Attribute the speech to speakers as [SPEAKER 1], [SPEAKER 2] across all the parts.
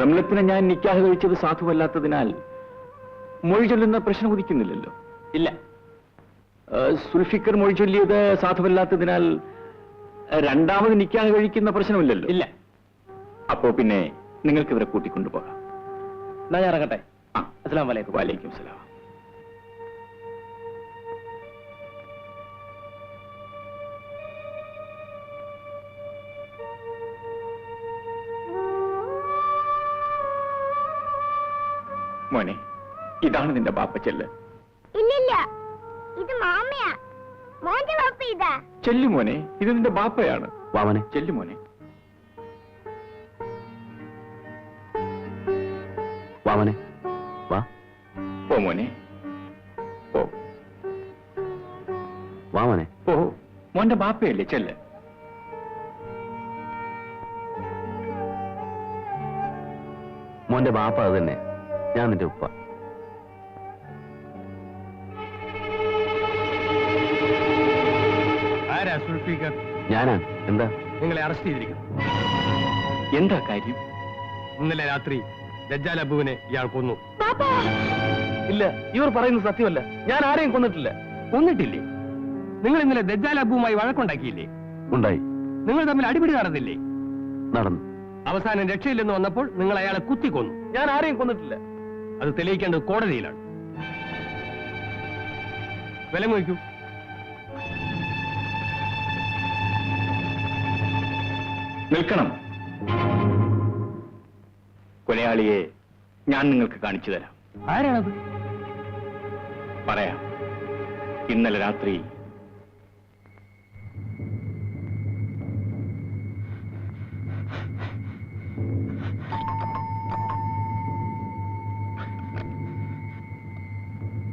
[SPEAKER 1] റംലത്തിനെ ഞാൻ നിക്കാഹ് കഴിച്ചത് സാധുവല്ലാത്തതിനാൽ മൊഴി ചൊല്ലുന്ന പ്രശ്നം ഉദിക്കുന്നില്ലല്ലോ.
[SPEAKER 2] ഇല്ല.
[SPEAKER 1] സുൽഫിക്കർ മൊഴി ചൊല്ലിയത് സാധുവല്ലാത്തതിനാൽ രണ്ടാമത് നിക്കാഹ് കഴിക്കുന്ന പ്രശ്നമില്ലല്ലോ.
[SPEAKER 2] ഇല്ല.
[SPEAKER 1] അപ്പോ പിന്നെ നിങ്ങൾക്ക് ഇവരെ കൂട്ടിക്കൊണ്ടുപോകാം.
[SPEAKER 2] എന്നാ ഞാൻ ഇറങ്ങട്ടെ.
[SPEAKER 1] ആ.
[SPEAKER 2] അസ്സലാമു അലൈക്കും.
[SPEAKER 1] വാലേക്കും സലാം. മോനെ ഇതാണ് നിന്റെ ബാപ്പ ചെല്ല്.
[SPEAKER 3] ഇല്ലില്ല ഇത് മാമയാ. മോന്റെ ബാപ്പ ഇതാ.
[SPEAKER 1] ചെല്ലു മോനെ ഇത് നിന്റെ ബാപ്പയാണ്.
[SPEAKER 2] വാമനെ
[SPEAKER 1] ചെല്ലു മോനെ.
[SPEAKER 2] വാമനെ വാ.
[SPEAKER 1] പോ മോനെ. പോ.
[SPEAKER 2] വാമനെ
[SPEAKER 1] പോ. മോന്റെ ബാപ്പയല്ലേ ചെല്ല്.
[SPEAKER 2] മോന്റെ ബാപ്പ അത് തന്നെ. ഞാൻ നിന്റെ ഉപ്പ.
[SPEAKER 4] ആരാ സുൽഫീഖർ?
[SPEAKER 2] ഞാനാണ് എന്താ?
[SPEAKER 4] നിങ്ങളെ അറസ്റ്റ് ചെയ്തിരിക്കുന്നു.
[SPEAKER 1] എന്താ കാര്യം?
[SPEAKER 4] ഇന്നലെ രാത്രി ദജ്ജാൽ അബുവിനെ ഇയാൾ കൊന്നു.
[SPEAKER 2] ഇല്ല ഇവർ പറയുന്നത് സത്യമല്ല. ഞാൻ ആരെയും കൊന്നിട്ടില്ല.
[SPEAKER 4] കൊന്നിട്ടില്ലേ? നിങ്ങൾ ഇന്നലെ ദജ്ജാൽ അബുവുമായി വഴക്കുണ്ടാക്കിയില്ലേ?
[SPEAKER 2] ഉണ്ടായി.
[SPEAKER 4] നിങ്ങൾ തമ്മിൽ അടിപിടി നടന്നില്ലേ?
[SPEAKER 2] നടന്നു.
[SPEAKER 4] അവസാനം രക്ഷയില്ലെന്ന് വന്നപ്പോൾ നിങ്ങൾ അയാളെ കുത്തിക്കൊന്നു
[SPEAKER 2] ഞാൻ ആരെയും കൊന്നിട്ടില്ല.
[SPEAKER 4] അത് തെളിയിക്കേണ്ടത് കോടതിയിലാണ്. വിലം വയ്ക്കൂ.
[SPEAKER 1] നിൽക്കണം. കൊലയാളിയെ ഞാൻ നിങ്ങൾക്ക് കാണിച്ചു തരാം.
[SPEAKER 4] ആരാണത്?
[SPEAKER 1] പറയാം. ഇന്നലെ രാത്രി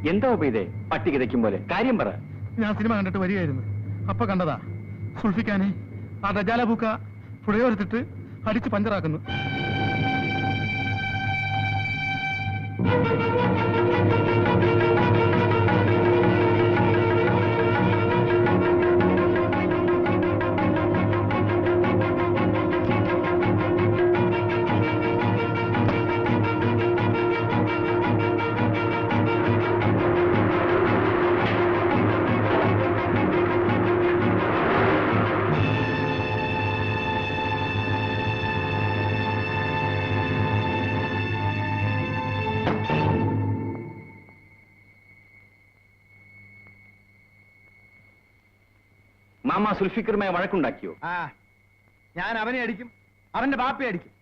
[SPEAKER 1] എന്താ ഉപയോഗേ പട്ടി കിതയ്ക്കും പോലെ. കാര്യം പറ.
[SPEAKER 5] ഞാൻ സിനിമ കണ്ടിട്ട് വരികയായിരുന്നു. അപ്പൊ കണ്ടതാ. സുൽഫിക്കാനെ ആ ദജാല പൂക്ക പുഴയോരത്തിട്ട് അടിച്ച് പഞ്ചറാക്കുന്നു.
[SPEAKER 1] മാമ സുൽഫിക്കറുമായി വഴക്കുണ്ടാക്കിയോ?
[SPEAKER 5] ആ ഞാൻ അവനെ അടിക്കും അവന്റെ ബാപ്പയെ അടിക്കും.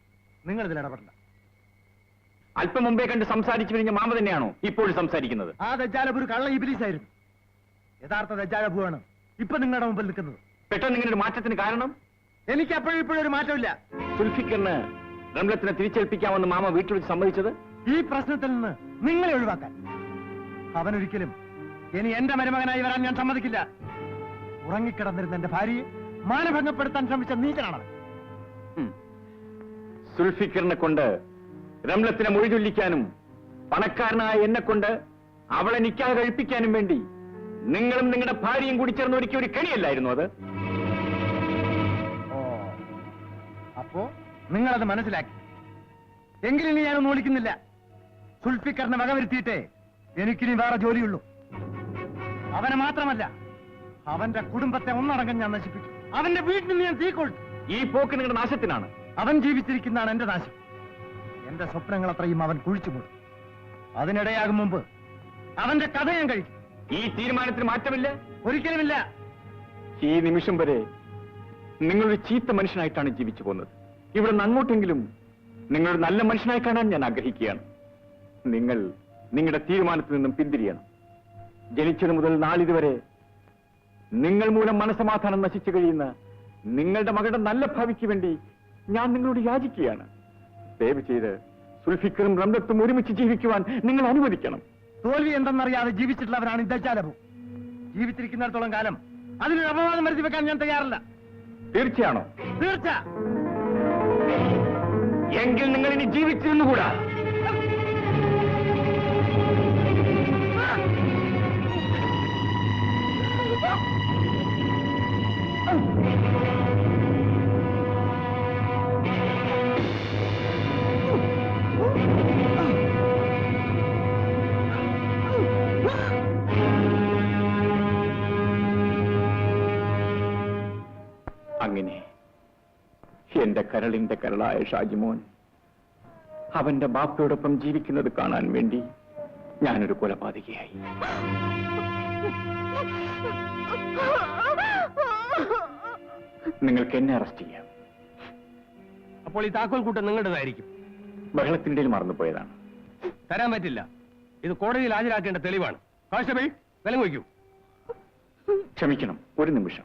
[SPEAKER 5] നിങ്ങൾ ഇതിൽ ഇടപെടണ്ട.
[SPEAKER 1] അല്പം മുമ്പേ കണ്ട് സംസാരിച്ചു കഴിഞ്ഞ മാമ തന്നെയാണോ ഇപ്പോഴും സംസാരിക്കുന്നത്?
[SPEAKER 5] ആ ദജാലബു ഒരു കള്ള ഇബിലീസ് ആയിരുന്നു യഥാർത്ഥ ആണ് ഇപ്പൊ നിങ്ങളുടെ മുമ്പിൽ നിൽക്കുന്നത്.
[SPEAKER 1] പെട്ടെന്ന് ഇങ്ങനെ ഒരു മാറ്റത്തിന് കാരണം?
[SPEAKER 5] എനിക്ക് അപ്പോഴും ഇപ്പോഴും ഒരു മാറ്റമില്ല.
[SPEAKER 1] സുൽഫിക്കറിന് റംലത്തിനെ തിരിച്ചേൽപ്പിക്കാമെന്ന് മാമ വീട്ടിൽ വെച്ച് സമ്മതിച്ചത്?
[SPEAKER 5] ഈ പ്രശ്നത്തിൽ നിന്ന് നിങ്ങളെ ഒഴിവാക്കാൻ. അവനൊരിക്കലും ഇനി എന്റെ മരുമകനായി വരാൻ ഞാൻ സമ്മതിക്കില്ല. ഉറങ്ങിക്കിടന്നിരുന്ന എന്റെ ഭാര്യയെ മാനഭംഗപ്പെടുത്താൻ ശ്രമിച്ച നീചനാണ്
[SPEAKER 1] ഉം. സുൽഫിക്കറിനെ കൊണ്ട് രംലത്തിനെ മൊഴിചൊല്ലിക്കാനും പണക്കാരനായ എന്നെ കൊണ്ട് അവളെ നിക്കാതെ കഴിപ്പിക്കാനും വേണ്ടി നിങ്ങളും നിങ്ങളുടെ ഭാര്യയും കൂടി ചേർന്ന് ഒരുക്കിയ ഒരു കെണിയല്ലായിരുന്നു അത്?
[SPEAKER 5] അപ്പോ നിങ്ങളത് മനസ്സിലാക്കി. എങ്കിലും ഞാനൊന്നും വിളിക്കുന്നില്ല സുൽഫിക്കറിനെ വകവരുത്തിയിട്ടേ എനിക്കിനി വേറെ ജോലിയുള്ളൂ. അവനെ മാത്രമല്ല അവന്റെ കുടുംബത്തെ ഒന്നടങ്കം ഞാൻ നശിപ്പിക്കും. അവന്റെ വീട്ടിൽ ഞാൻ തീക്കൊള്ളു
[SPEAKER 1] ഈ പോക്ക് നിങ്ങളുടെ നാശത്തിനാണ്.
[SPEAKER 5] അവൻ ജീവിച്ചിരിക്കുന്നതാണ് എന്റെ നാശം. എന്റെ സ്വപ്നങ്ങൾ അത്രയും അവൻ കുഴിച്ചു മൂടും. അതിനിടയാകും മുമ്പ് അവന്റെ കഥ ഞാൻ കഴിക്കും.
[SPEAKER 1] ഈ തീരുമാനത്തിന് മാറ്റമില്ല?
[SPEAKER 5] ഒരിക്കലുമില്ല.
[SPEAKER 1] ഈ നിമിഷം വരെ നിങ്ങളൊരു ചീത്ത മനുഷ്യനായിട്ടാണ് ജീവിച്ചു പോകുന്നത്. ഇവിടെ നിന്ന് അങ്ങോട്ടെങ്കിലും നിങ്ങളൊരു നല്ല മനുഷ്യനായി കാണാൻ ഞാൻ ആഗ്രഹിക്കുകയാണ്. നിങ്ങൾ നിങ്ങളുടെ തീരുമാനത്തിൽ നിന്നും പിന്തിരിയണം. ജനിച്ചത് മുതൽ നാളിതുവരെ നിങ്ങൾ മൂലം മനസമാധാനം നശിച്ചു കഴിയുന്ന നിങ്ങളുടെ മകളുടെ നല്ല ഭാവിക്ക് വേണ്ടി ഞാൻ നിങ്ങളോട് യാചിക്കുകയാണ്. ദയവ് ചെയ്ത് സുൽഫിക്കറും റംലത്തും ഒരുമിച്ച് ജീവിക്കുവാൻ നിങ്ങൾ അനുവദിക്കണം.
[SPEAKER 5] തോൽവി എന്തെന്നറിയാതെ ജീവിച്ചിട്ടുള്ളവരാണ് ഇദ്ദാലബു ജീവിച്ചിരിക്കുന്നിടത്തോളം കാലം അതിനൊരു അപവാദം വരുത്തി വെക്കാൻ ഞാൻ തയ്യാറല്ല.
[SPEAKER 1] തീർച്ചയാണോ?
[SPEAKER 5] തീർച്ച.
[SPEAKER 1] എങ്കിൽ നിങ്ങൾ ഇനി ജീവിച്ചിരുന്നുകൂടാ? അങ്ങനെ. എന്റെ കരളിന്റെ കരളായ ഷാജിമോൻ അവന്റെ ബാപ്പയോടൊപ്പം ജീവിക്കുന്നത് കാണാൻ വേണ്ടി ഞാനൊരു കൊലപാതകയായി. നിങ്ങൾക്ക് എന്നെ അറസ്റ്റ് ചെയ്യാം.
[SPEAKER 4] അപ്പോൾ ഈ താക്കോൽ കൂട്ടം നിങ്ങളുടേതായിരിക്കും.
[SPEAKER 1] ബഹളത്തിന്റെ ഇടയിൽ മറന്നുപോയതാണ്
[SPEAKER 4] തരാൻ പറ്റില്ല. ഇത് കോടതിയിൽ ഹാജരാക്കേണ്ട തെളിവാണ്. കോൺസ്റ്റബിൾ വിലങ്ങ് വയ്ക്കൂ.
[SPEAKER 1] ക്ഷമിക്കണം ഒരു നിമിഷം.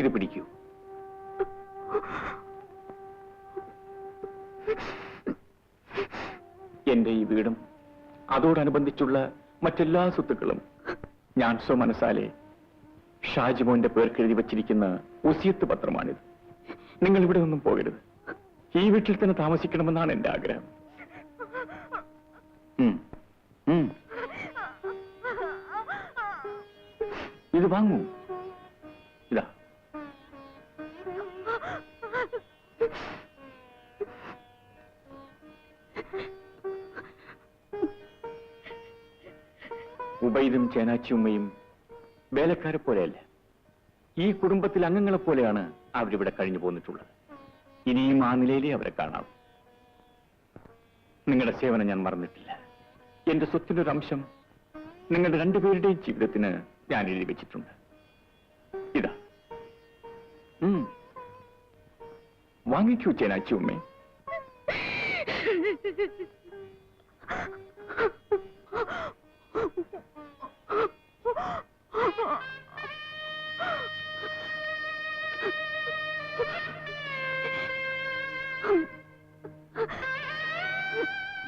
[SPEAKER 1] ഇതാ പിടിക്കൂ. എന്റെ ഈ വീടും അതോടനുബന്ധിച്ചുള്ള മറ്റെല്ലാ സ്വത്തുക്കളും ഞാൻ സ്വമനസാലെ ഷാജിമോന്റെ പേർക്ക് എഴുതി വച്ചിരിക്കുന്ന ഉസിയത്ത് പത്രമാണിത്. നിങ്ങൾ ഇവിടെ ഒന്നും പോകരുത്. ഈ വീട്ടിൽ തന്നെ താമസിക്കണമെന്നാണ് എന്റെ ആഗ്രഹം. ഇത് വാങ്ങൂ. ഉബൈദും ചേനാച്ചിയുമ്മയും വേലക്കാരെ പോലെയല്ല. ഈ കുടുംബത്തിലെ അംഗങ്ങളെ പോലെയാണ് അവരിവിടെ കഴിഞ്ഞു പോന്നിട്ടുള്ളത്. ഇനിയും ആ നിലയിലേ അവരെ കാണാം നിങ്ങളുടെ സേവനം ഞാൻ മറന്നിട്ടില്ല. എന്റെ സ്വത്തിന്റെ ഒരു അംശം നിങ്ങളുടെ രണ്ടുപേരുടെയും ജീവിതത്തിന് ഞാൻ എഴുതി വെച്ചിട്ടുണ്ട്. ഇതാ. വാങ്ങിക്കൂ ചേനാച്ചി ഉമ്മേ.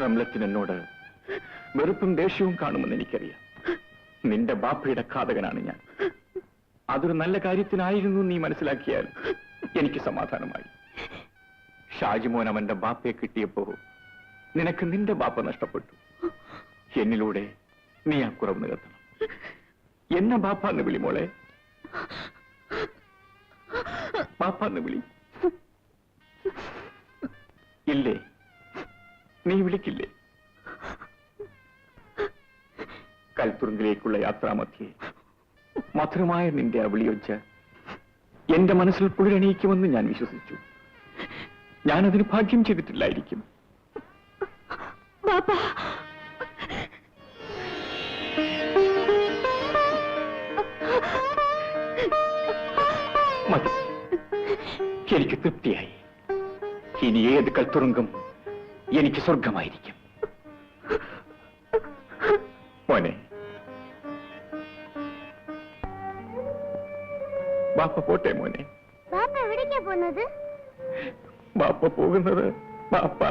[SPEAKER 1] റംലത്തിന് എന്നോട് വെറുപ്പും ദേഷ്യവും കാണുമെന്ന് എനിക്കറിയാം. നിന്റെ ബാപ്പയുടെ ഘാതകനാണ് ഞാൻ. അതൊരു നല്ല കാര്യത്തിനായിരുന്നു നീ മനസ്സിലാക്കിയാൽ എനിക്ക് സമാധാനമായി. ഷാജിമോൻ അവന്റെ ബാപ്പയെ കിട്ടിയപ്പോ നിനക്ക് നിന്റെ ബാപ്പ നഷ്ടപ്പെട്ടു. എന്നിലൂടെ നീ ആ കുറവ് നികത്തണം. എന്നെ ബാപ്പ എന്ന് വിളി മോളെ. ബാപ്പ വിളി. ഇല്ലേ? നീ വിളിക്കില്ലേ? കൽത്തുറുങ്കിലേക്കുള്ള യാത്രാമധ്യേ മധുരമായ നിന്റെ ആ വിളിയൊച്ച എന്റെ മനസ്സിൽ പുഴണിയിക്കുമെന്ന് ഞാൻ വിശ്വസിച്ചു. ഞാനതിന് ഭാഗ്യം ചെയ്തിട്ടില്ലായിരിക്കും. മതി എനിക്ക് തൃപ്തിയായി. ഇനി ഏത് കൽത്തുറുങ്കം എനിക്ക് സ്വർഗമായിരിക്കും മോനെ. ബാപ്പ പോട്ടെ മോനെ.
[SPEAKER 3] ബാപ്പ എവിടേക്കാ പോകുന്നത്?
[SPEAKER 1] ബാപ്പ പോകുന്നത് ബാപ്പ.